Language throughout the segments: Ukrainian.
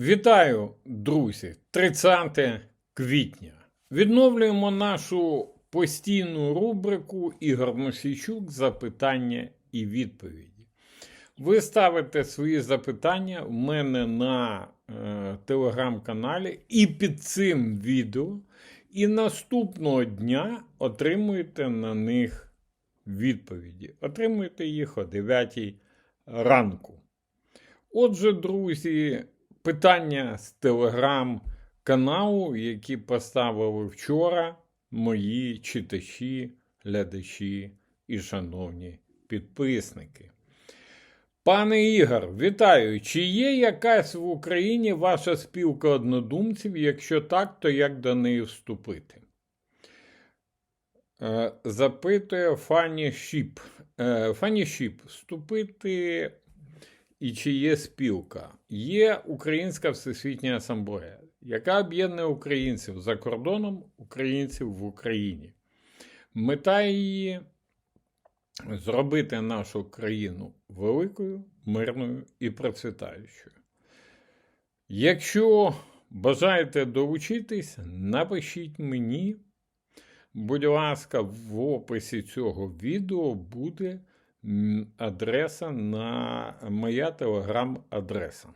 Вітаю, друзі! 30 квітня. Відновлюємо нашу постійну рубрику Ігор Мосійчук запитання і відповіді. Ви ставите свої запитання в мене на е, телеграм-каналі і під цим відео, і наступного дня отримуєте на них відповіді. Отримуєте їх о 9 ранку. Отже, друзі, питання з телеграм-каналу, які поставили вчора мої читачі, глядачі і шановні підписники. Пане Ігор, вітаю! Чи є якась в Україні ваша спілка однодумців? Якщо так, то як до неї вступити? Е, Запитує Фані Шіп. Е, Фані Шіп, вступити і чи є спілка? Є Українська Всесвітня Асамблея, яка об'єднує українців за кордоном, українців в Україні. Мета її зробити нашу країну великою, мирною і процвітаючою. Якщо бажаєте долучитись, напишіть мені. Будь ласка, в описі цього відео буде адреса на моя телеграм-адреса.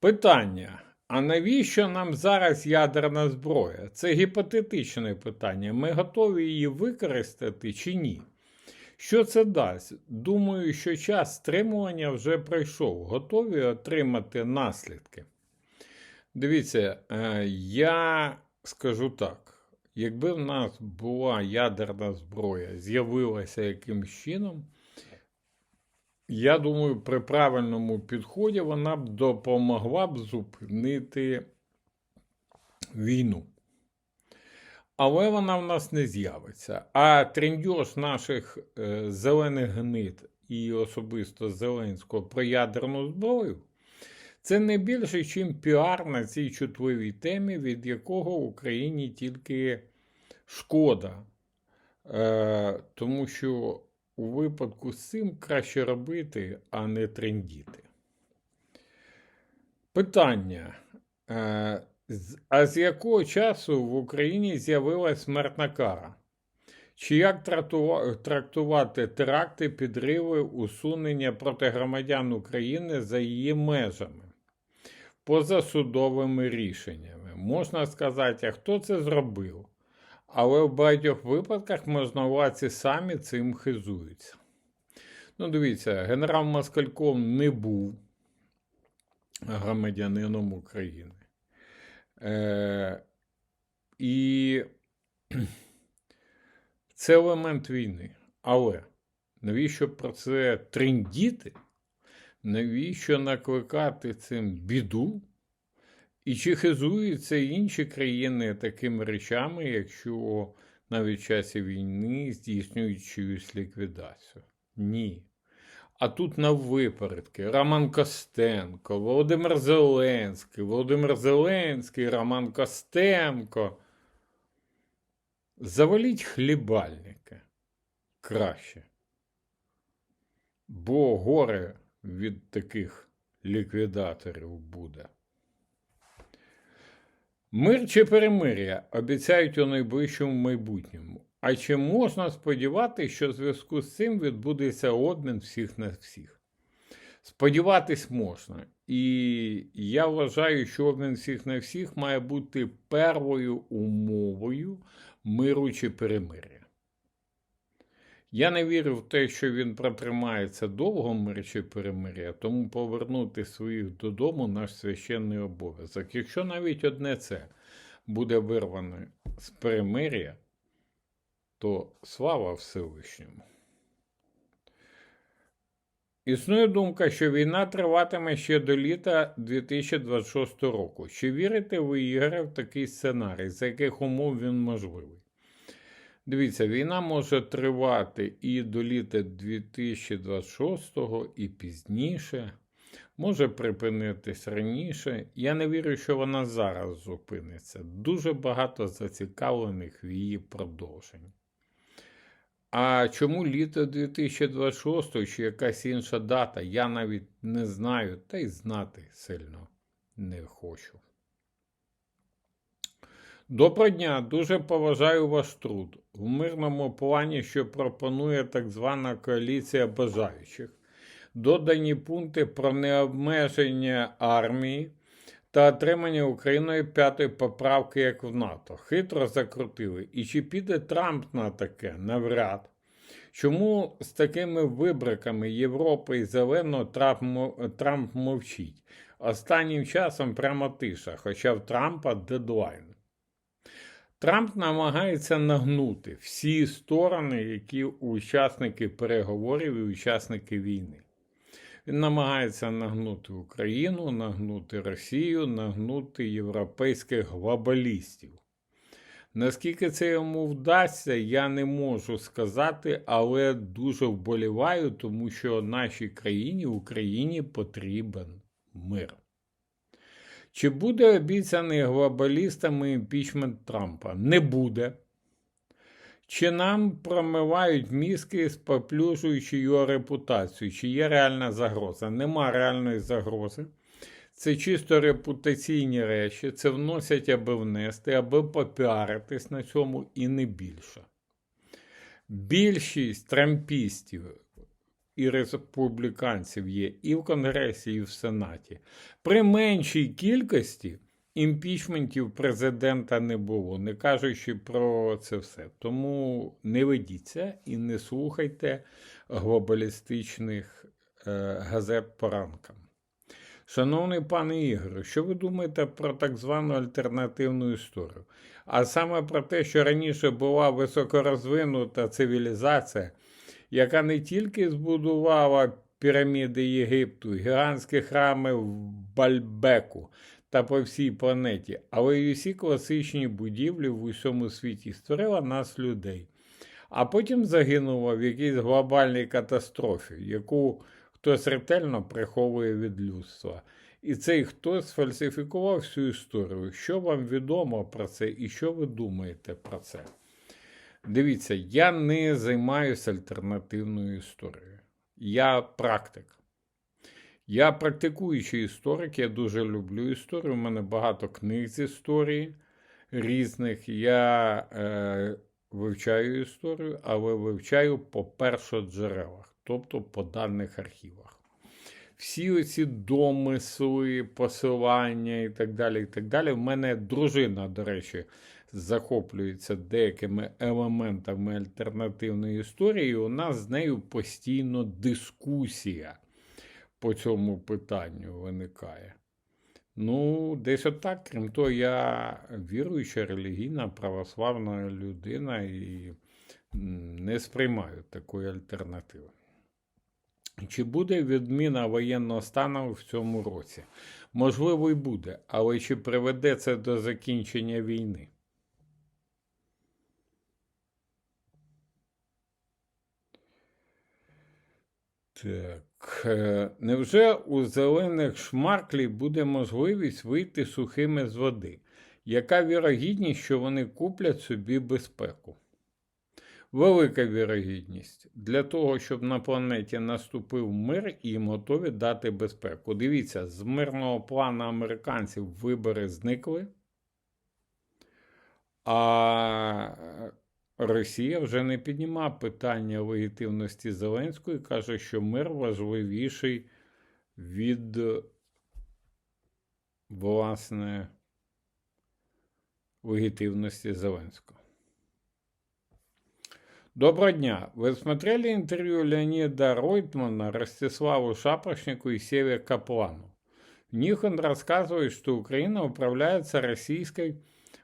Питання. А навіщо нам зараз ядерна зброя? Це гіпотетичне питання. Ми готові її використати чи ні? Що це дасть? Думаю, що час стримування вже пройшов. Готові отримати наслідки. Дивіться, е, я скажу так. Якби в нас була ядерна зброя, з'явилася якимсь чином, я думаю, при правильному підході вона б допомогла б зупинити війну. Але вона в нас не з'явиться. А трендьош наших е, зелених гнид і особисто Зеленського про ядерну зброю це не більше, ніж піар на цій чутливій темі, від якого Україні тільки шкода. Е, тому що у випадку з цим краще робити, а не трендіти. Питання. Е, а з якого часу в Україні з'явилась смертна кара? Чи як трактувати теракти, підриви, усунення проти громадян України за її межами? Позасудовими рішеннями. Можна сказати, а хто це зробив? Але в багатьох випадках можновладці самі цим хизуються. Ну, дивіться, генерал Москальков не був громадянином України. Е, і це елемент війни. Але навіщо про це трендіти? Навіщо накликати цим біду? І чи хизуються інші країни такими речами, якщо навіть в часі війни здійснюють чиюсь ліквідацію? Ні. А тут на випередки Роман Костенко, Володимир Зеленський, Володимир Зеленський, Роман Костенко. Заваліть хлібальника краще. Бо горе від таких ліквідаторів буде. Мир чи перемир'я обіцяють у найближчому майбутньому. А чи можна сподіватися, що в зв'язку з цим відбудеться обмін всіх на всіх? Сподіватись можна. І я вважаю, що обмін всіх на всіх має бути первою умовою миру чи перемир'я. Я не вірю в те, що він протримається довго мир перемир'я, тому повернути своїх додому наш священний обов'язок. Якщо навіть одне це буде вирване з перемир'я, то слава Всевишньому. Існує думка, що війна триватиме ще до літа 2026 року. Чи вірите ви, Ігоре, в такий сценарій, за яких умов він можливий? Дивіться, війна може тривати і до літа 2026-го, і пізніше, може припинитись раніше. Я не вірю, що вона зараз зупиниться. Дуже багато зацікавлених в її продовженні. А чому літо 2026 чи якась інша дата, я навіть не знаю, та й знати сильно не хочу. Доброго дня, дуже поважаю ваш труд. В мирному плані, що пропонує так звана коаліція бажаючих. Додані пункти про необмеження армії та отримання Україною п'ятої поправки, як в НАТО. Хитро закрутили. І чи піде Трамп на таке? Навряд. Чому з такими вибриками Європи і Зелено Трамп, мо- Трамп мовчить? Останнім часом прямо тиша, хоча в Трампа дедлайн. Трамп намагається нагнути всі сторони, які учасники переговорів і учасники війни. Він намагається нагнути Україну, нагнути Росію, нагнути європейських глобалістів. Наскільки це йому вдасться, я не можу сказати, але дуже вболіваю, тому що нашій країні, Україні потрібен мир. Чи буде обіцяний глобалістами імпічмент Трампа? Не буде. Чи нам промивають мізки, споплюжуючи його репутацію? Чи є реальна загроза? Нема реальної загрози. Це чисто репутаційні речі, це вносять, аби внести, аби попіаритись на цьому і не більше. Більшість трампістів і республіканців є і в Конгресі, і в Сенаті. При меншій кількості імпічментів президента не було, не кажучи про це все. Тому не ведіться і не слухайте глобалістичних е, газет по ранкам. Шановний пане Ігоре, що ви думаєте про так звану альтернативну історію? А саме про те, що раніше була високорозвинута цивілізація, яка не тільки збудувала піраміди Єгипту, гігантські храми в Бальбеку та по всій планеті, але й усі класичні будівлі в усьому світі створила нас людей. А потім загинула в якійсь глобальній катастрофі, яку хтось ретельно приховує від людства. І цей хтось сфальсифікував всю історію. Що вам відомо про це і що ви думаєте про це? Дивіться, я не займаюся альтернативною історією. Я практик. Я практикуючий історик, я дуже люблю історію. У мене багато книг з історії різних. Я е, вивчаю історію, але вивчаю по першоджерелах, тобто по даних архівах. Всі оці домисли, посилання і так далі. і так далі. В мене дружина, до речі, захоплюється деякими елементами альтернативної історії. У нас з нею постійно дискусія по цьому питанню виникає. Ну, десь отак. Крім того, я віруюча релігійна православна людина і не сприймаю такої альтернативи. Чи буде відміна воєнного стану в цьому році? Можливо, і буде, але чи приведе це до закінчення війни? Так. е, Невже у зелених шмарклів буде можливість вийти сухими з води? Яка вірогідність, що вони куплять собі безпеку? Велика вірогідність для того, щоб на планеті наступив мир і готові дати безпеку. Дивіться, з мирного плану американців вибори зникли, а Росія вже не піднімає питання легітимності Зеленського і каже, що мир важливіший від власне легітимності Зеленського. Доброго дня! Вы смотрели интервью Леонида Ройтмана, Ростиславу Шапошнику и Севе Каплану? В них он рассказывает, что Украина управляется российской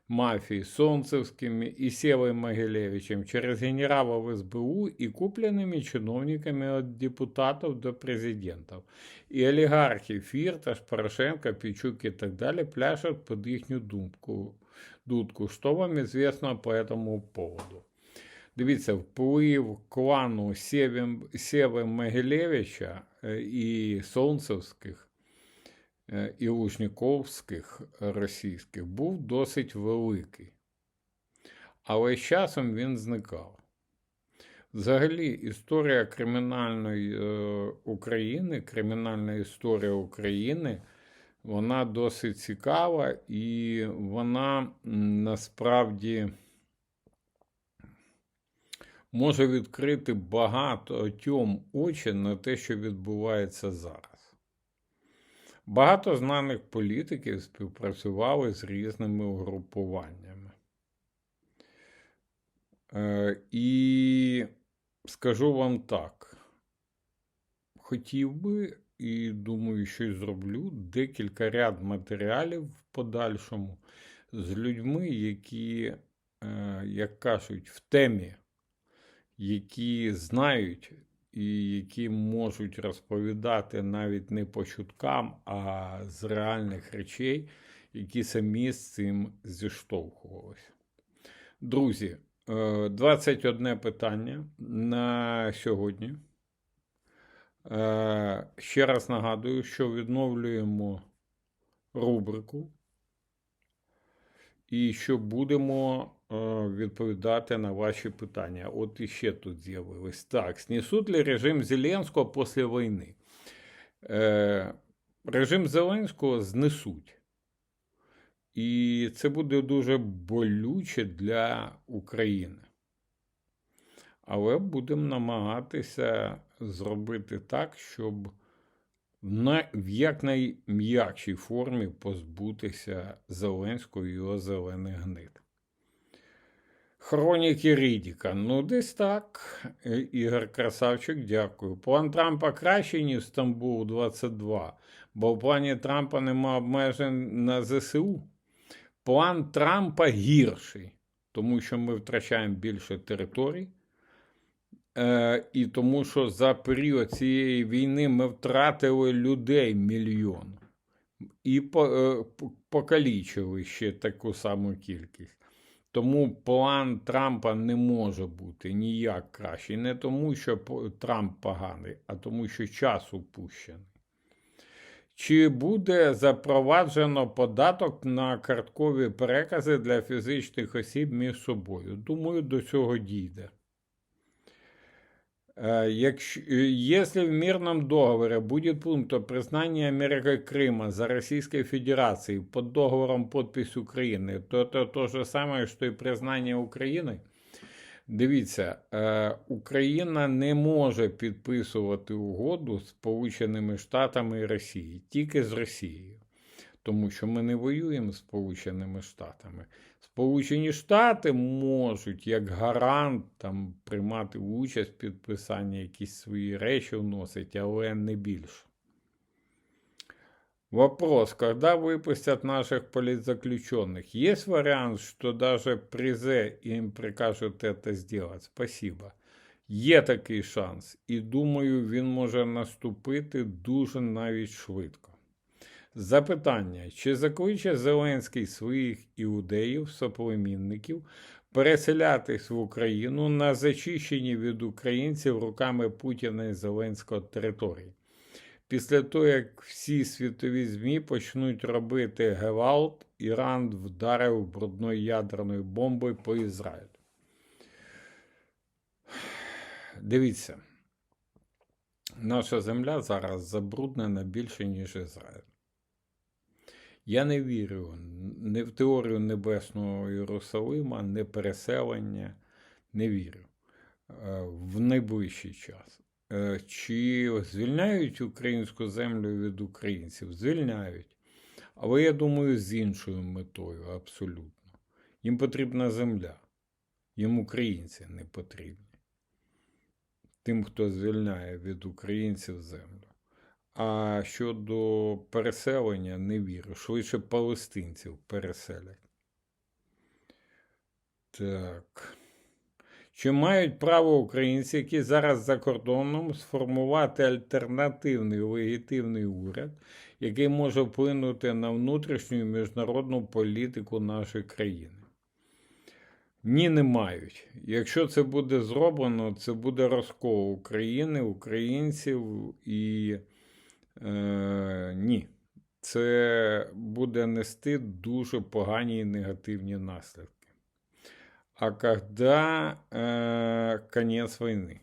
мафией, Солнцевскими и Севой Могилевичем через генералов СБУ и купленными чиновниками от депутатов до президентов. И олигархи Фирташ, Порошенко, Пичук и так далее пляшут под их дудку. дудку. Что вам известно по этому поводу? Дивіться, вплив клану Сєви Могилевича е, і Солнцевських і Лужніковських російських був досить великий. Але з часом він зникав. Взагалі, історія кримінальної е, України, кримінальна історія України Вона досить цікава і вона насправді може відкрити багатьом очі на те, що відбувається зараз. Багато знаних політиків співпрацювали з різними угрупуваннями. Е, і скажу вам так: хотів би і думаю, що й зроблю декілька ряд матеріалів в подальшому з людьми, які, е, як кажуть, в темі, які знають і які можуть розповідати навіть не по чуткам, а з реальних речей, які самі з цим зіштовхувалися. Друзі, е, 21 питання на сьогодні. Е, Ще раз нагадую, що відновлюємо рубрику і що будемо е, відповідати на ваші питання. От іще тут з'явилось. Так, снесуть ли режим Зеленського після війни? Е, Режим Зеленського знесуть. І це буде дуже болюче для України. Але будемо намагатися зробити так, щоб на- в якнайм'якшій формі позбутися Зеленського і його зелених гнид. Хроніки Рідіка. Ну, десь так. Е, Ігор Красавчик, дякую. План Трампа кращий, ніж Стамбул 22, бо в плані Трампа нема обмежень на ЗСУ. План Трампа гірший, тому що ми втрачаємо більше територій. Е, і тому, що за період цієї війни ми втратили людей мільйон і по, е, покалічили ще таку саму кількість. Тому план Трампа не може бути ніяк кращий. Не тому, що Трамп поганий, а тому, що час упущений. Чи буде запроваджено податок на карткові перекази для фізичних осіб між собою? Думаю, до цього дійде. Э, Якщо, э, если в мирном договоре будет пункт о признании Америкой Крыма за Российской Федерацией под договором подпись Украины, то это то же самое, что і признання України. Дивіться, е, Україна не може підписувати угоду з Сполученими Штатами і Росією, тільки з Росією. Тому що ми не воюємо з Сполученими Штатами. Сполучені Штати можуть як гарант там приймати участь в підписанні якісь свої речі вносить, але не більше. Вопрос, когда выпустят наших политзаключенных? Есть вариант, что даже призе им прикажут это сделать? Спасибо. Є такий шанс, і думаю, він може наступити дуже навіть швидко. Запитання: чи закличе Зеленський своїх іудеїв, соплемінників переселятись в Україну на зачищені від українців руками Путіна і Зеленського території? Після того, як всі світові ЗМІ почнуть робити гевалт, Іран вдарив брудною ядерною бомбою по Ізраїлю. Дивіться, наша земля зараз забруднена більше, ніж Ізраїль. Я не вірю не в теорію Небесного Єрусалима, не переселення, не вірю е, в найближчий час. Е, Чи звільняють українську землю від українців? Звільняють. Але я думаю, з іншою метою абсолютно. Їм потрібна земля. Їм українці не потрібні. Тим, хто звільняє від українців землю. А щодо переселення, не вірю. Швидше палестинців переселять. Так. Чи мають право українці, які зараз за кордоном, сформувати альтернативний легітимний уряд, який може вплинути на внутрішню і міжнародну політику нашої країни? Ні, не мають. Якщо це буде зроблено, це буде розкол України, українців і е, ні. Це буде нести дуже погані і негативні наслідки. А когда е, конець війни?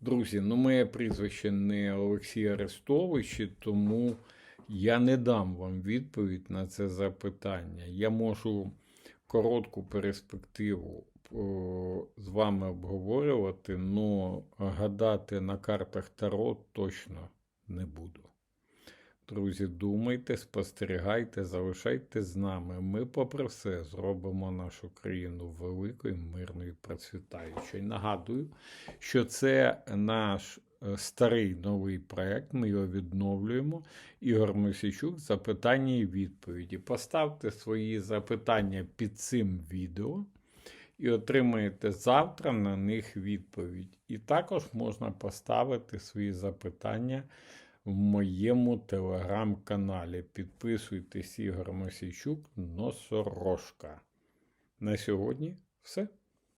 Друзі, ну моє прізвище не Олексій Арестович, тому Я не дам вам відповідь на це запитання. Я можу коротку перспективу о, з вами обговорювати, але гадати на картах Таро точно не буду. Друзі, думайте, спостерігайте, залишайте з нами. Ми, попри все, зробимо нашу країну великою, мирною, процвітаючою. Нагадую, що це наш е, старий новий проект. Ми його відновлюємо. Ігор Мосійчук, запитання і відповіді. Поставте свої запитання під цим відео і отримаєте завтра на них відповідь. І також можна поставити свої запитання в моєму телеграм-каналі. Підписуйтесь Ігор Мосійчук, Носорожка. На сьогодні все.